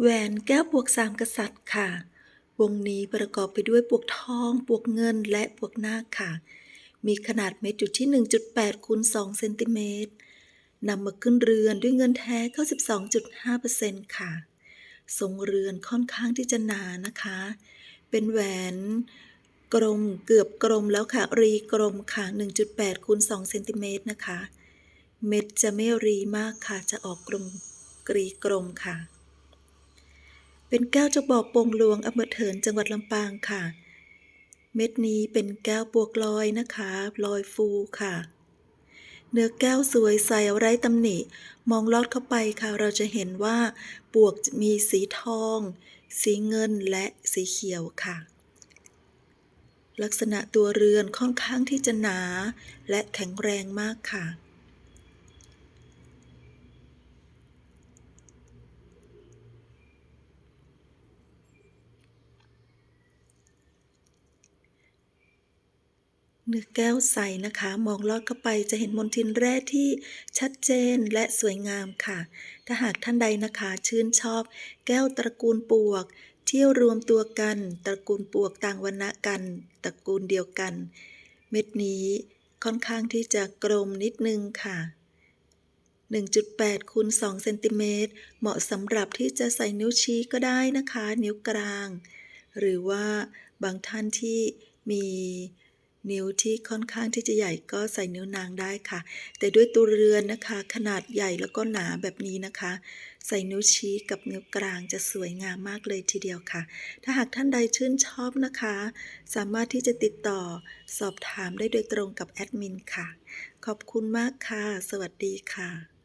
แหวนแก้วปวกสามกษัตริย์ค่ะ วงนี้ประกอบไปด้วยปวกทองปวกเงิน และปวกนาคค่ะ มีขนาดเม็ดอยู่ที่ 1.8คูณ2เซนติเมตรนำมาขึ้นเรือนด้วยเงินแท้92.5%ค่ะ ทรงเรือนค่อนข้างที่จะหนานะคะ เป็นแหวนกลมเกือบกลมแล้วค่ะ รีกลมค่ะ 1.8คูณ2เซนติเมตรนะคะ เม็ดจะไม่รีมากค่ะ จะออกกลมกรีกลมค่ะ เป็นแก้วจกบอกโปงหลวงอำเภอเถินจังหวัดลำปางค่ะ เม็ดนี้เป็นแก้วปวกลอยนะคะลอยฟูค่ะ เนื้อแก้วสวยใสไร้ตำหนิ มองลอดเข้าไปค่ะ เราจะเห็นว่าปวกมีสีทอง สีเงินและสีเขียวค่ะ ลักษณะตัวเรือนค่อนข้างที่จะหนา และแข็งแรงมากค่ะ เนื้อแก้วใสนะคะ มองลอดเข้าไปจะเห็นมนทินแร่ที่ชัดเจนและสวยงามค่ะ ถ้าหากท่านใดนะคะชื่นชอบ แก้วตระกูลปวก เที่ยวรวมตัวกัน ตระกูลปวกต่างวรรณะกัน ตระกูลเดียวกัน เม็ดนี้ค่อนข้างที่จะกลมนิดนึงค่ะ 1.8คูณ2เซนติเมตรเหมาะสำหรับที่จะใส่นิ้วชี้ก็ได้นะคะ นิ้วกลาง หรือว่าบางท่านที่มี นิ้วที่ค่อนข้างที่จะใหญ่ก็ใส่นิ้วนางได้ค่ะ แต่ด้วยตัวเรือนนะคะ ขนาดใหญ่แล้วก็หนาแบบนี้นะคะ ใส่นิ้วชี้กับนิ้วกลางจะสวยงามมากเลยทีเดียวค่ะ ถ้าหากท่านใดชื่นชอบนะคะ สามารถที่จะติดต่อสอบถามได้โดยตรงกับแอดมินค่ะ ขอบคุณมากค่ะ สวัสดีค่ะ